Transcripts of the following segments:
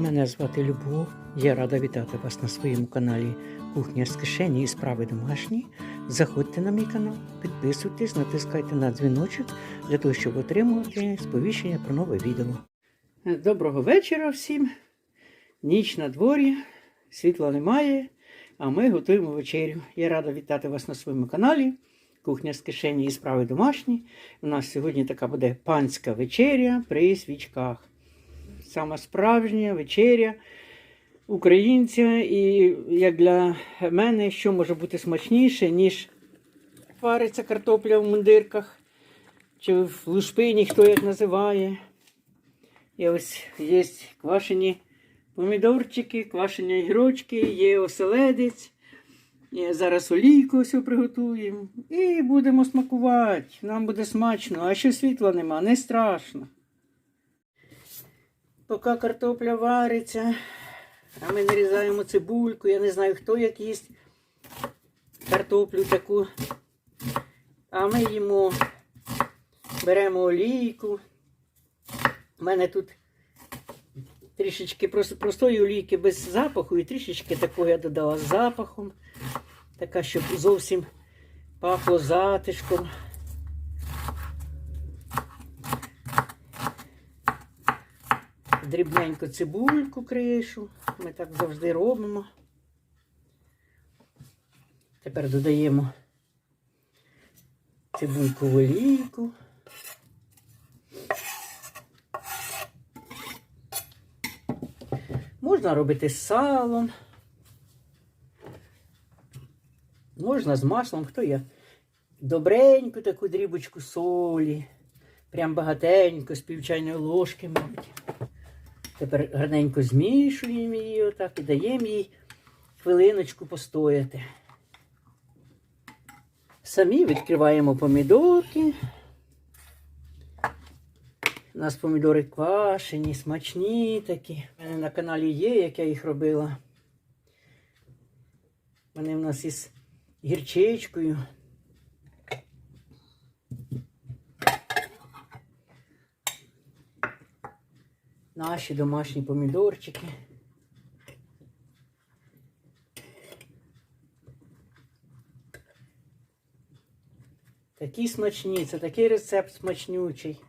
Мене звати Любов. Я рада вітати вас на своєму каналі Кухня з кишені і справи домашні. Заходьте на мій канал, підписуйтесь, натискайте на дзвіночок для того, щоб отримувати сповіщення про нове відео. Доброго вечора всім. Ніч на дворі, світла немає, а ми готуємо вечерю. Я рада вітати вас на своєму каналі. Кухня з кишені і справи домашні. У нас сьогодні така буде панська вечеря при свічках. Сама справжня вечеря українця. І як для мене, що може бути смачніше, ніж вариться картопля в мундирках, чи в лушпині, хто як називає. І ось є квашені помідорчики, квашені огірочки, є оселедець. І зараз олійку ось приготуємо. І будемо смакувати. Нам буде смачно. А що світла нема, не страшно. Поки картопля вариться, а ми нарізаємо цибульку. Я не знаю, хто як їсть картоплю таку. А ми їмо, беремо олійку. У мене тут трішечки просто, простої олійки без запаху і трішечки такого я додала з запахом. Така, щоб зовсім пахло затишком. Дрібненько цибульку кришу. Ми так завжди робимо. Тепер додаємо цибульку в олійку. Можна робити з салом. Можна з маслом, хто я. Добреньку таку дрібочку солі. Прям багатенько, з півчайної ложки, мабуть. Тепер гарненько змішуємо її отак і даємо їй хвилиночку постояти. Самі відкриваємо помідорки. У нас помідори квашені, смачні такі. У мене на каналі є, як я їх робила. Вони в нас із гірчичкою. Наші домашні помідорчики. Такі смачні, це такий рецепт смачнючий.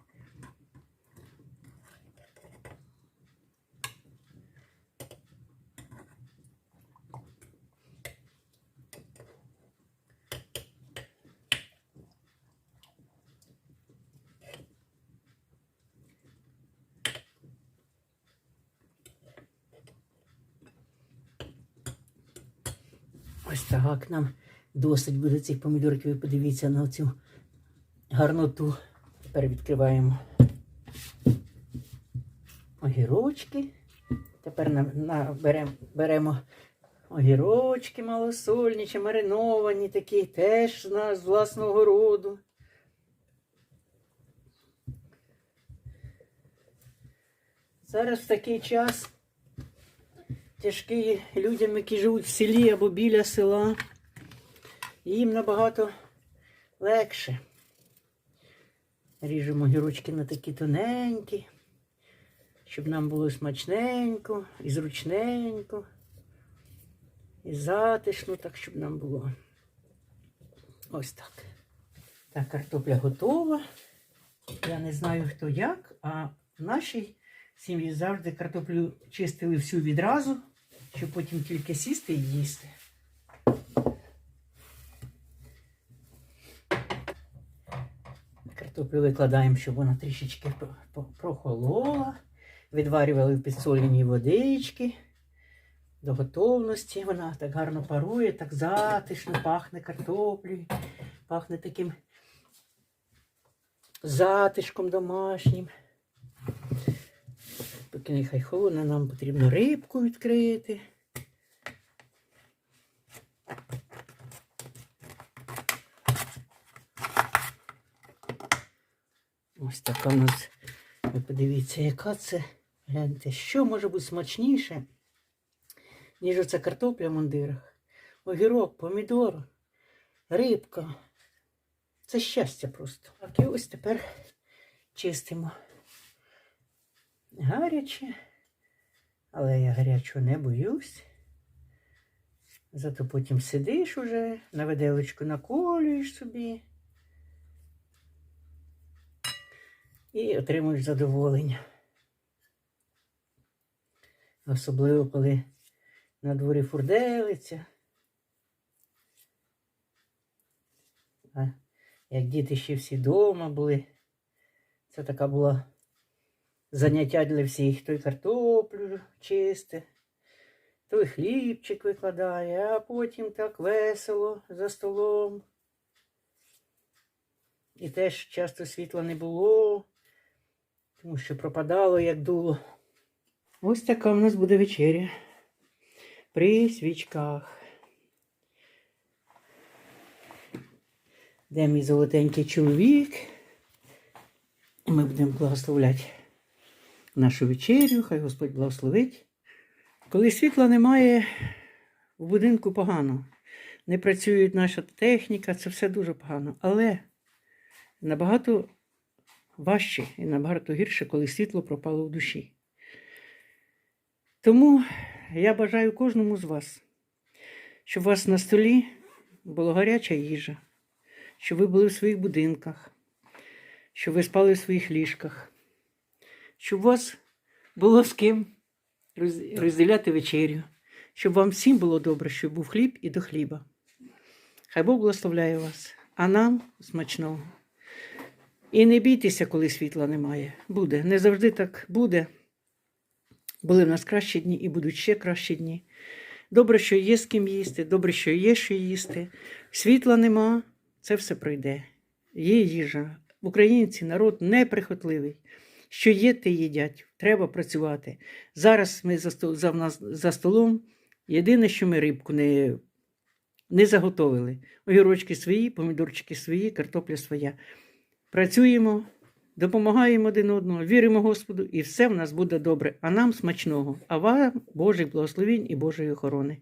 Ось так нам досить буде цих помідорків. Подивіться на цю гарноту. Тепер відкриваємо огірочки. Тепер на, на, берем, беремо огірочки малосольні чи мариновані такі, теж на, з власного роду. Зараз такий час тяжкий людям, які живуть в селі або біля села, їм набагато легше. Ріжемо гірочки на такі тоненькі, щоб нам було смачненько і зручненько, і затишно, так, щоб нам було. Ось так. Так, картопля готова. Я не знаю, хто як, а в нашій сім'ї завжди картоплю чистили всю відразу, щоб потім тільки сісти і їсти. Картоплю викладаємо, щоб вона трішечки про- про- прохолола. Відварювали в підсоленій водички. До готовності вона так гарно парує, так затишно пахне картоплею, пахне таким затишком домашнім. Поки нехай холодно, нам потрібно рибку відкрити. Ось така у нас. Ви подивіться, яка це. Гляньте, що може бути смачніше, ніж оця картопля в мундирах. Огірок, помідор, рибка. Це щастя просто. Так, і ось тепер чистимо гаряче, Але я гарячого не боюсь. Зато потім сидиш уже, на виделочку наколюєш собі і отримуєш задоволення. Особливо, коли на дворі фурделиться. А як діти ще всі вдома були, це така була заняття для всіх. Той картоплю чисте, той хлібчик викладає, а потім так весело за столом. І теж часто світла не було, тому що пропадало, як дуло. Ось така в нас буде вечеря. При свічках. Де мій золотенький чоловік. Ми будемо благословляти нашу вечерю, хай Господь благословить. Коли світла немає, в будинку погано. Не працює наша техніка, це все дуже погано. Але набагато важче і набагато гірше, коли світло пропало в душі. Тому я бажаю кожному з вас, щоб у вас на столі була гаряча їжа, щоб ви були в своїх будинках, щоб ви спали в своїх ліжках, щоб у вас було з ким розділяти вечерю, щоб вам всім було добре, щоб був хліб і до хліба. Хай Бог благословляє вас, а нам смачного. І не бійтеся, коли світла немає. Буде. Не завжди так буде. Були в нас кращі дні і будуть ще кращі дні. Добре, що є з ким їсти, добре, що є що їсти. Світла нема, це все пройде. Є їжа. Українці народ неприхотливий. Що є, те їдять. Треба працювати. Зараз ми за, столом. Єдине, що ми рибку не, не заготовили. Огірочки свої, помідорчики свої, картопля своя. Працюємо, допомагаємо один одному, віримо Господу, і все в нас буде добре. А нам смачного. А вам Божих благословінь і Божої охорони.